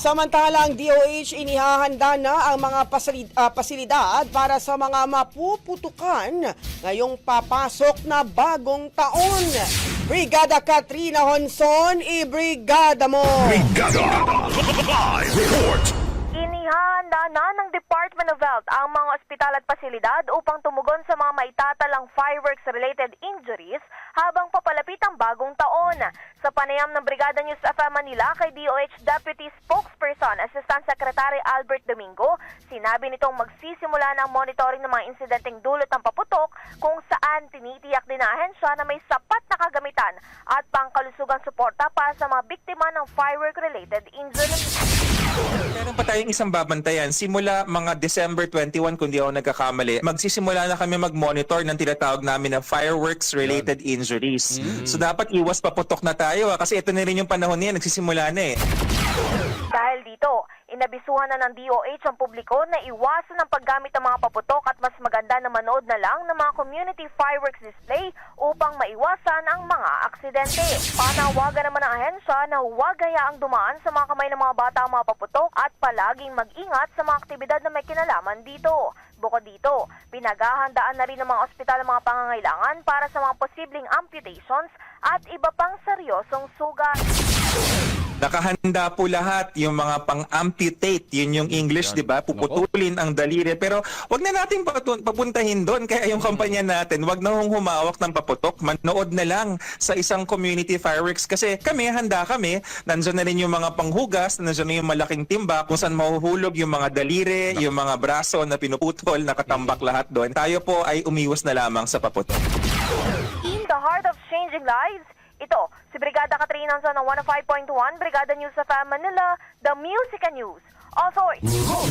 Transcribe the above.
Samantalang DOH inihahanda na ang mga ah, pasilidad para sa mga mapuputukan ngayong papasok na bagong taon. Brigada Katrina Honson, i-brigada mo! Brigada Live Report Inihanda na Health ang mga ospital at pasilidad upang tumugon sa mga maitatalang fireworks-related injuries habang papalapit ang bagong taon. Sa panayam ng Brigada News FM Manila kay DOH Deputy Spokesperson Assistant Secretary Albert Domingo, sinabi nitong magsisimula ng monitoring ng mga insidenteng dulot ng paputok kung saan tinitiyak din ng ahensya na may sapat na kagamitan at pangkalusugang suporta para sa mga biktima ng firework-related injuries. Tayong isang babantayan. Simula mga December 21, kung di ako nagkakamali, magsisimula na kami mag-monitor ng tinatawag namin na fireworks-related injuries. So dapat iwas paputok na tayo ah, kasi ito na rin yung panahon niya, nagsisimula na eh. Dahil dito, inabisuhan na ng DOH ang publiko na iwasan ang paggamit ng mga paputok at mas maganda na manood na lang ng mga community fireworks display upang maiwasan ang mga aksidente. Panawagan naman ng ahensya na huwag hayaang dumaan sa mga kamay ng mga bata ang mga paputok at palaging mag-ingat sa mga aktibidad na may kinalaman dito. Bukod dito, pinaghahandaan na rin ng mga ospital ang mga pangangailangan para sa mga posibleng amputations at iba pang seryosong sugat. Nakahanda po lahat yung mga pang-amputate, yun yung English, di ba? Puputulin ang daliri. Pero wag na natin papuntahin doon. Kaya yung kampanya natin, wag na hong humawak ng paputok. Manood na lang sa isang community fireworks. Kasi kami, handa kami. Nandiyan na rin yung mga panghugas, nandiyan na yung malaking timba kung saan mahuhulog yung mga daliri, yung mga braso na pinuputol, nakatambak lahat doon. Tayo po ay umiwas na lamang sa paputok. In the heart of changing lives, ito, si Brigada Katrina Anson ng 105.1, Brigada News sa Manila, The Music News. Authority.